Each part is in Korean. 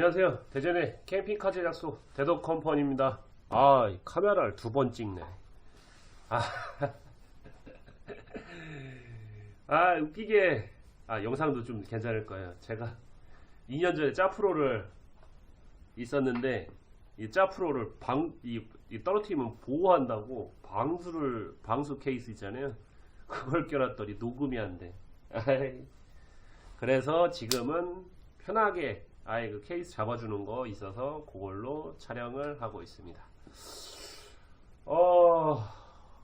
안녕하세요. 대전의 캠핑카 제작소 대덕컴퍼니입니다. 아, 이 카메라를 두 번 찍네. 아, 아, 웃기게. 아, 영상도 좀 괜찮을 거예요. 제가 2년 전에 짜프로를 있었는데, 이 짜프로를 방, 이, 이 떨어뜨리면 보호한다고 방수를, 방수 케이스 있잖아요. 그걸 껴놨더니 녹음이 안 돼. 그래서 지금은 편하게 아예 그 케이스 잡아주는 거 있어서 그걸로 촬영을 하고 있습니다. 어,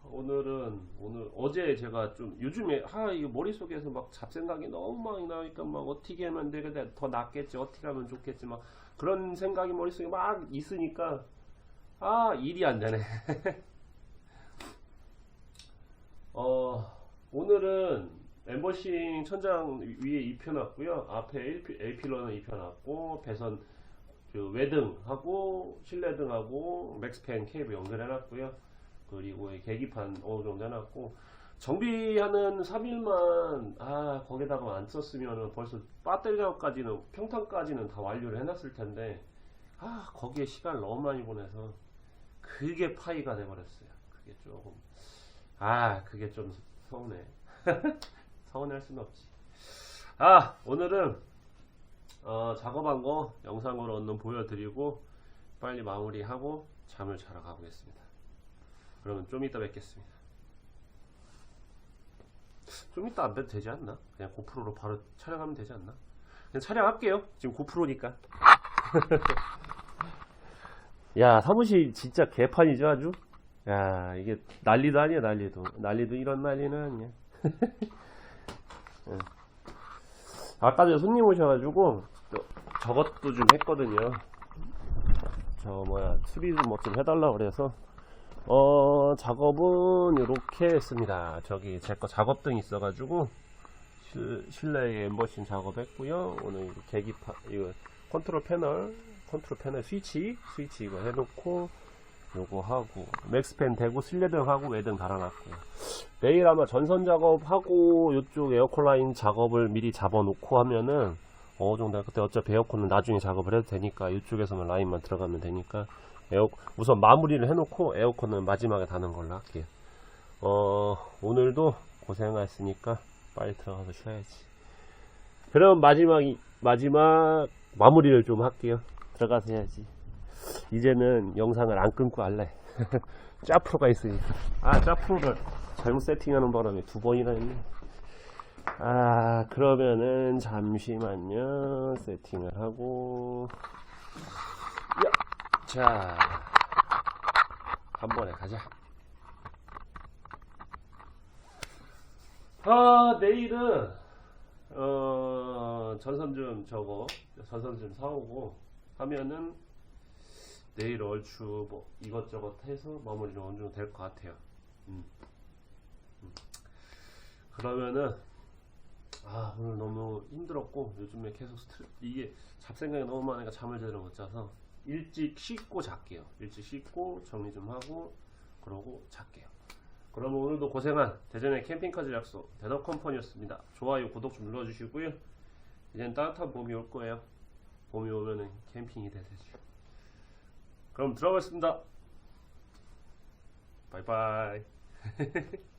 오늘은 오늘 어제 제가 좀 요즘에 아 이게 머릿속에서 막 잡생각이 너무 많이 나니까 막 어떻게 하면 되게 더 낫겠지 어떻게 하면 좋겠지 막 그런 생각이 머릿속에 막 있으니까 아 일이 안 되네. 어 오늘은 엠버싱 천장 위에 입혀놨고요. 앞에 A필러는 입혀놨고 배선 그 외등하고 실내등하고 맥스팬 케이블 연결해놨고요. 그리고 이 계기판 어느 정도 해놨고 정비하는 3일만 아 거기다가 안 썼으면 벌써 배터리 작업까지는 평탄까지는 다 완료를 해놨을 텐데 아 거기에 시간을 너무 많이 보내서 그게 파이가 돼버렸어요. 그게 조금 아 그게 좀 서운해. 서운할 수는 없지. 아, 오늘은 어, 작업한 거 영상으로 얼른 보여드리고 빨리 마무리하고 잠을 자러 가보겠습니다. 그러면 좀 이따 뵙겠습니다. 좀 이따 안 봬도 되지 않나? 그냥 고프로로 바로 촬영하면 되지 않나? 그냥 촬영할게요. 지금 고프로니까. 야, 사무실 진짜 개판이죠, 아주? 야, 이게 난리도 아니야, 난리도. 난리도 이런 난리는 아니야. 예. 아까 전에 손님 오셔가지고 또 저것도 좀 했거든요. 저 뭐야 수리 좀 뭐좀 해달라 그래서 어 작업은 이렇게 했습니다. 저기 제 거 작업등 있어가지고 실, 실내에 엠버싱 작업했고요. 오늘 계기판 이거 컨트롤 패널 컨트롤 패널 스위치 스위치 이거 해놓고 요거 하고 맥스팬 대고 실내등 하고 외등 달아놨고요. 내일 아마 전선 작업하고 이쪽 에어컨 라인 작업을 미리 잡아놓고 하면은 어느 정도 그때 어차피 에어컨은 나중에 작업을 해도 되니까 이쪽에서만 라인만 들어가면 되니까 에어 우선 마무리를 해놓고 에어컨은 마지막에 다는 걸로 할게요. 어 오늘도 고생하셨으니까 빨리 들어가서 쉬어야지. 그럼 마지막 마지막 마무리를 좀 할게요. 들어가서 해야지. 이제는 영상을 안 끊고 할래. 짜프로가 있으니까. 아, 짜프로를 잘못 세팅하는 바람에 두 번이나 했네. 아, 그러면은 잠시만요. 세팅을 하고. 야, 자. 한 번에 가자. 아, 내일은, 어, 전선 좀 저거, 전선 좀 사오고 하면은 내일 얼추 뭐 이것저것 해서 마무리는 어느 정도 될 것 같아요. 음. 음. 그러면은 아 오늘 너무 힘들었고 요즘에 계속 스트레 이게 잡생각이 너무 많으니까 잠을 제대로 못 자서 일찍 씻고 잘게요. 일찍 씻고 정리 좀 하고 그러고 잘게요. 그러면 오늘도 고생한 대전의 캠핑카 제작소 대덕컴퍼니였습니다. 좋아요 구독 좀 눌러주시고요. 이젠 따뜻한 봄이 올 거예요. 봄이 오면은 캠핑이 되세요. 그럼 들어가겠습니다. 바이바이.